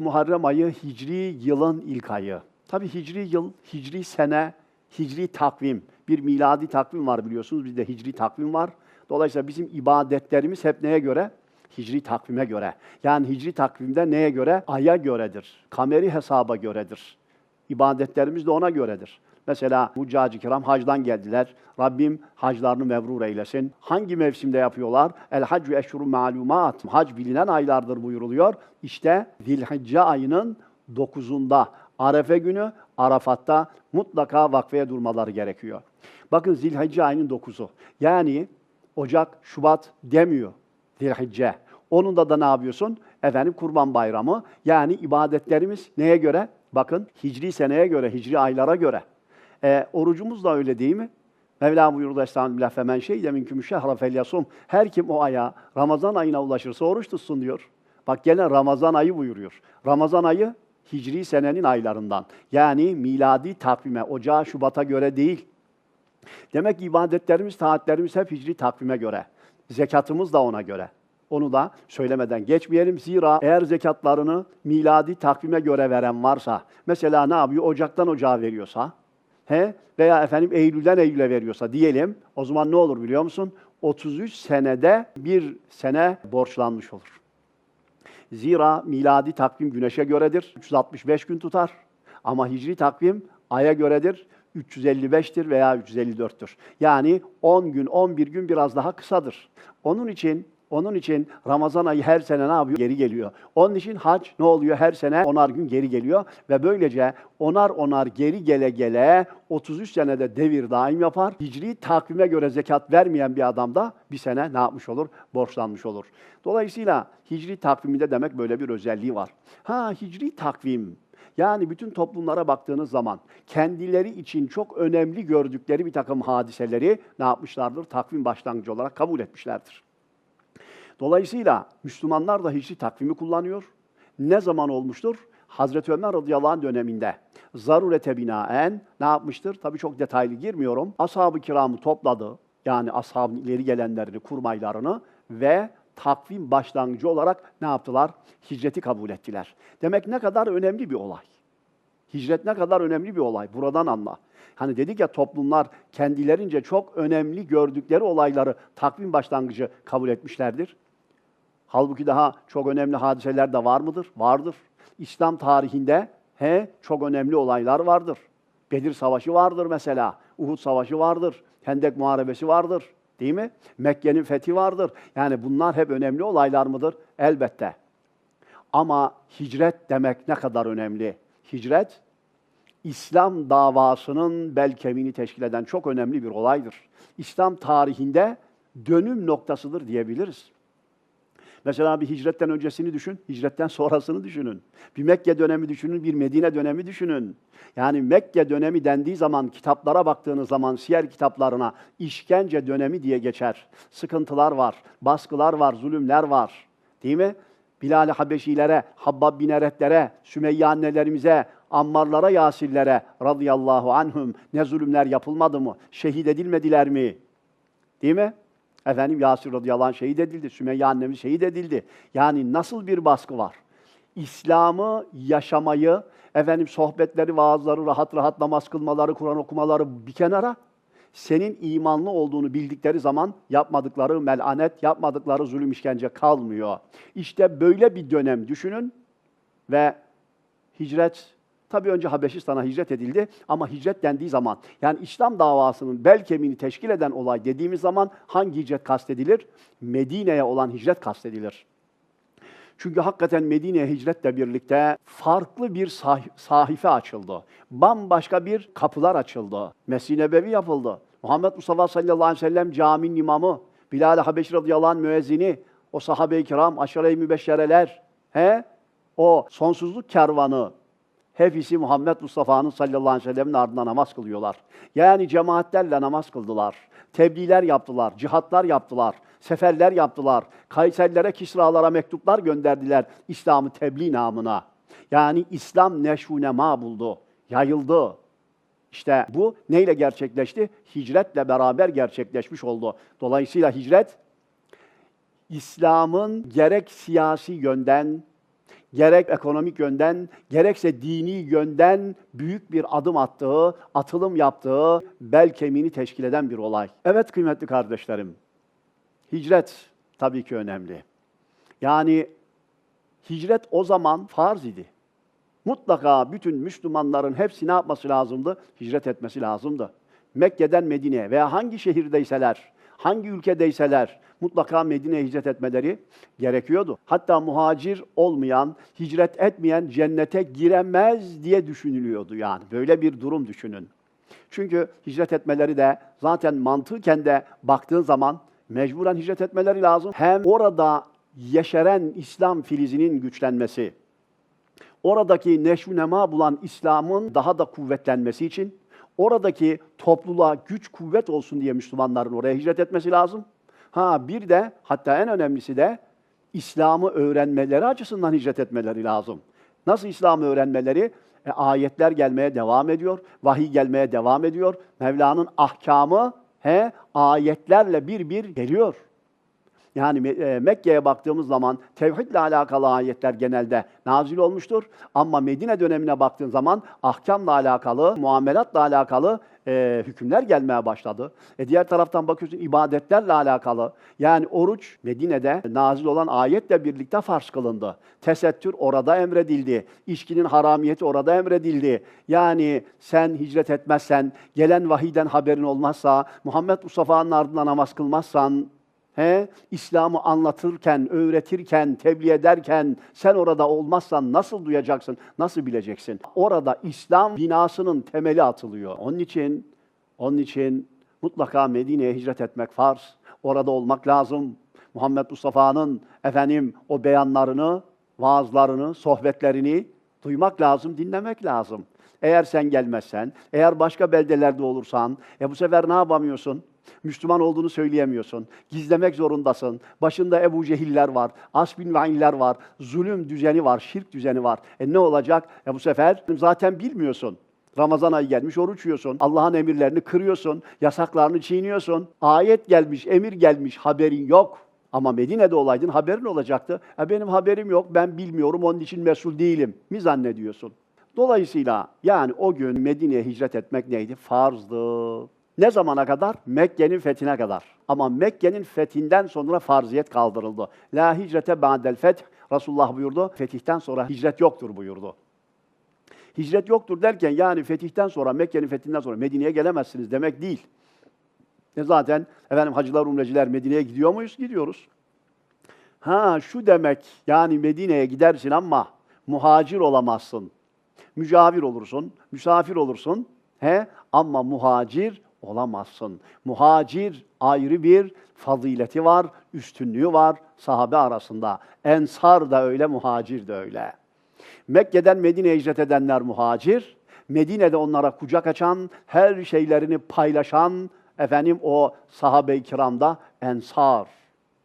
Muharrem ayı Hicri yılın ilk ayı. Tabi Hicri yıl, Hicri sene, Hicri takvim. Bir miladi takvim var biliyorsunuz. Bizde Hicri takvim var. Dolayısıyla bizim ibadetlerimiz hep neye göre? Hicri takvime göre. Yani Hicri takvimde neye göre? Aya göredir. Kameri hesaba göredir. İbadetlerimiz de ona göredir. Mesela Huccacı kiram hacdan geldiler. Rabbim haclarını mevrur eylesin. Hangi mevsimde yapıyorlar? El haccu eşhurun malumat. Hac bilinen aylardır buyuruluyor. İşte Zilhicce ayının 9'unda Arefe günü Arafat'ta mutlaka vakfeye durmaları gerekiyor. Bakın Zilhicce ayının 9'u. Yani Ocak, Şubat demiyor Zilhicce. Onun da da ne yapıyorsun? Efendim Kurban Bayramı. Yani ibadetlerimiz neye göre? Bakın Hicri seneye göre, Hicri aylara göre. E, orucumuz da öyle değil mi? Mevla buyurdu Estağfirullah femen şey de minküm şehra felyasum. Her kim o aya Ramazan ayına ulaşırsa oruç tutsun diyor. Bak gene Ramazan ayı buyuruyor. Ramazan ayı Hicri senenin aylarından. Yani miladi takvime, Ocağa, Şubat'a göre değil. Demek ibadetlerimiz, taatlerimiz hep Hicri takvime göre. Zekatımız da ona göre. Onu da söylemeden geçmeyelim. Zira eğer zekatlarını miladi takvime göre veren varsa, mesela ne yapıyor? Ocaktan ocağa veriyorsa, he veya efendim Eylül'den Eylül'e veriyorsa diyelim, o zaman ne olur biliyor musun? 33 senede bir sene borçlanmış olur. Zira miladi takvim güneşe göredir. 365 gün tutar. Ama hicri takvim aya göredir. 355'tir veya 354'tür. Yani 10 gün, 11 gün biraz daha kısadır. Onun için onun için Ramazan ayı her sene ne yapıyor? Geri geliyor. Onun için hac ne oluyor? Her sene onar gün geri geliyor ve böylece onar onar geri gele gele 33 senede devir daim yapar. Hicri takvime göre zekat vermeyen bir adam da bir sene ne yapmış olur? Borçlanmış olur. Dolayısıyla hicri takviminde demek böyle bir özelliği var. Ha hicri takvim yani bütün toplumlara baktığınız zaman kendileri için çok önemli gördükleri bir takım hadiseleri ne yapmışlardır? Takvim başlangıcı olarak kabul etmişlerdir. Dolayısıyla Müslümanlar da hicri takvimi kullanıyor. Ne zaman olmuştur? Hazreti Ömer radıyallahu anh döneminde zarurete binaen ne yapmıştır? Tabii çok detaylı girmiyorum. Ashab-ı kiramı topladı. Yani ashabın ileri gelenlerini, kurmaylarını ve takvim başlangıcı olarak ne yaptılar? Hicreti kabul ettiler. Demek ne kadar önemli bir olay. Hicret ne kadar önemli bir olay. Buradan anla. Hani dedik ya toplumlar kendilerince çok önemli gördükleri olayları takvim başlangıcı kabul etmişlerdir. Halbuki daha çok önemli hadiseler de var mıdır? Vardır. İslam tarihinde he çok önemli olaylar vardır. Bedir Savaşı vardır mesela. Uhud Savaşı vardır. Hendek Muharebesi vardır. Değil mi? Mekke'nin fethi vardır. Yani bunlar hep önemli olaylar mıdır? Elbette. Ama hicret demek ne kadar önemli. Hicret, İslam davasının bel kemiğini teşkil eden çok önemli bir olaydır. İslam tarihinde dönüm noktasıdır diyebiliriz. Mesela bir hicretten öncesini düşün, hicretten sonrasını düşünün. Bir Mekke dönemi düşünün, bir Medine dönemi düşünün. Yani Mekke dönemi dendiği zaman, kitaplara baktığınız zaman, siyer kitaplarına işkence dönemi diye geçer. Sıkıntılar var, baskılar var, zulümler var. Değil mi? Bilal-i Habeşilere, Habbab bin Erettlere, Sümeyye annelerimize, Ammarlara, Yasirlere radıyallahu anhum ne zulümler yapılmadı mı? Şehit edilmediler mi? Değil mi? Efendim Yasir radıyallahu anh şehit edildi. Sümeyye annemiz şehit edildi. Yani nasıl bir baskı var? İslam'ı yaşamayı, efendim sohbetleri, vaazları, rahat rahat namaz kılmaları, Kur'an okumaları bir kenara, senin imanlı olduğunu bildikleri zaman yapmadıkları melanet, yapmadıkları zulüm işkence kalmıyor. İşte böyle bir dönem düşünün ve hicret Tabii önce Habeşistan'a hicret edildi ama hicret dendiği zaman yani İslam davasının bel kemiğini teşkil eden olay dediğimiz zaman hangi hicret kastedilir? Medine'ye olan hicret kastedilir. Çünkü hakikaten Medine'ye hicretle birlikte farklı bir sah sahife açıldı. Bambaşka bir kapılar açıldı. Mescid-i Nebevi yapıldı. Muhammed Mustafa sallallahu aleyhi ve sellem caminin imamı, Bilal-i Habeşi radıyallahu anh müezzini, o sahabe-i kiram, aşere-i mübeşşereler, he? o sonsuzluk kervanı, hepsi Muhammed Mustafa'nın sallallahu aleyhi ve sellem'in ardına namaz kılıyorlar. Yani cemaatlerle namaz kıldılar. Tebliğler yaptılar, cihatlar yaptılar, seferler yaptılar. Kayserlere, Kisralara mektuplar gönderdiler İslam'ı tebliğ namına. Yani İslam neşvu nema buldu, yayıldı. İşte bu neyle gerçekleşti? Hicretle beraber gerçekleşmiş oldu. Dolayısıyla hicret, İslam'ın gerek siyasi yönden, gerek ekonomik yönden, gerekse dini yönden büyük bir adım attığı, atılım yaptığı bel kemiğini teşkil eden bir olay. Evet kıymetli kardeşlerim, hicret tabii ki önemli. Yani hicret o zaman farz idi. Mutlaka bütün Müslümanların hepsi ne yapması lazımdı? Hicret etmesi lazımdı. Mekke'den Medine'ye veya hangi şehirdeyseler, hangi ülkedeyseler mutlaka Medine'ye hicret etmeleri gerekiyordu. Hatta muhacir olmayan, hicret etmeyen cennete giremez diye düşünülüyordu yani. Böyle bir durum düşünün. Çünkü hicret etmeleri de zaten mantıken de baktığın zaman mecburen hicret etmeleri lazım. Hem orada yeşeren İslam filizinin güçlenmesi, oradaki neşv nema bulan İslam'ın daha da kuvvetlenmesi için, oradaki topluluğa güç kuvvet olsun diye Müslümanların oraya hicret etmesi lazım. Ha bir de hatta en önemlisi de İslam'ı öğrenmeleri açısından hicret etmeleri lazım. Nasıl İslam'ı öğrenmeleri? E, ayetler gelmeye devam ediyor, vahiy gelmeye devam ediyor. Mevla'nın ahkamı he ayetlerle bir bir geliyor. Yani e, Mekke'ye baktığımız zaman tevhidle alakalı ayetler genelde nazil olmuştur. Ama Medine dönemine baktığın zaman ahkamla alakalı, muamelatla alakalı e, hükümler gelmeye başladı. E diğer taraftan bakıyorsun ibadetlerle alakalı. Yani oruç Medine'de nazil olan ayetle birlikte farz kılındı. Tesettür orada emredildi. İçkinin haramiyeti orada emredildi. Yani sen hicret etmezsen, gelen vahiden haberin olmazsa, Muhammed Mustafa'nın ardından namaz kılmazsan, He, İslam'ı anlatırken, öğretirken, tebliğ ederken sen orada olmazsan nasıl duyacaksın, nasıl bileceksin? Orada İslam binasının temeli atılıyor. Onun için, onun için mutlaka Medine'ye hicret etmek farz. Orada olmak lazım. Muhammed Mustafa'nın efendim o beyanlarını, vaazlarını, sohbetlerini duymak lazım, dinlemek lazım. Eğer sen gelmezsen, eğer başka beldelerde olursan, e bu sefer ne yapamıyorsun? Müslüman olduğunu söyleyemiyorsun. Gizlemek zorundasın. Başında Ebu Cehiller var, As bin var, zulüm düzeni var, şirk düzeni var. E ne olacak? E bu sefer zaten bilmiyorsun. Ramazan ayı gelmiş, oruç yiyorsun. Allah'ın emirlerini kırıyorsun, yasaklarını çiğniyorsun. Ayet gelmiş, emir gelmiş, haberin yok. Ama Medine'de olaydın haberin olacaktı. E benim haberim yok, ben bilmiyorum, onun için mesul değilim mi zannediyorsun? Dolayısıyla yani o gün Medine'ye hicret etmek neydi? Farzdı. Ne zamana kadar? Mekke'nin fethine kadar. Ama Mekke'nin fethinden sonra farziyet kaldırıldı. La hicrete ba'del feth. Resulullah buyurdu. Fetihten sonra hicret yoktur buyurdu. Hicret yoktur derken yani fetihten sonra, Mekke'nin fethinden sonra Medine'ye gelemezsiniz demek değil. E zaten efendim hacılar, umreciler Medine'ye gidiyor muyuz? Gidiyoruz. Ha şu demek yani Medine'ye gidersin ama muhacir olamazsın. Mücavir olursun, misafir olursun. He ama muhacir olamazsın. Muhacir ayrı bir fazileti var, üstünlüğü var sahabe arasında. Ensar da öyle, muhacir de öyle. Mekke'den Medine'ye hicret edenler muhacir, Medine'de onlara kucak açan, her şeylerini paylaşan efendim o sahabe-i kiramda ensar.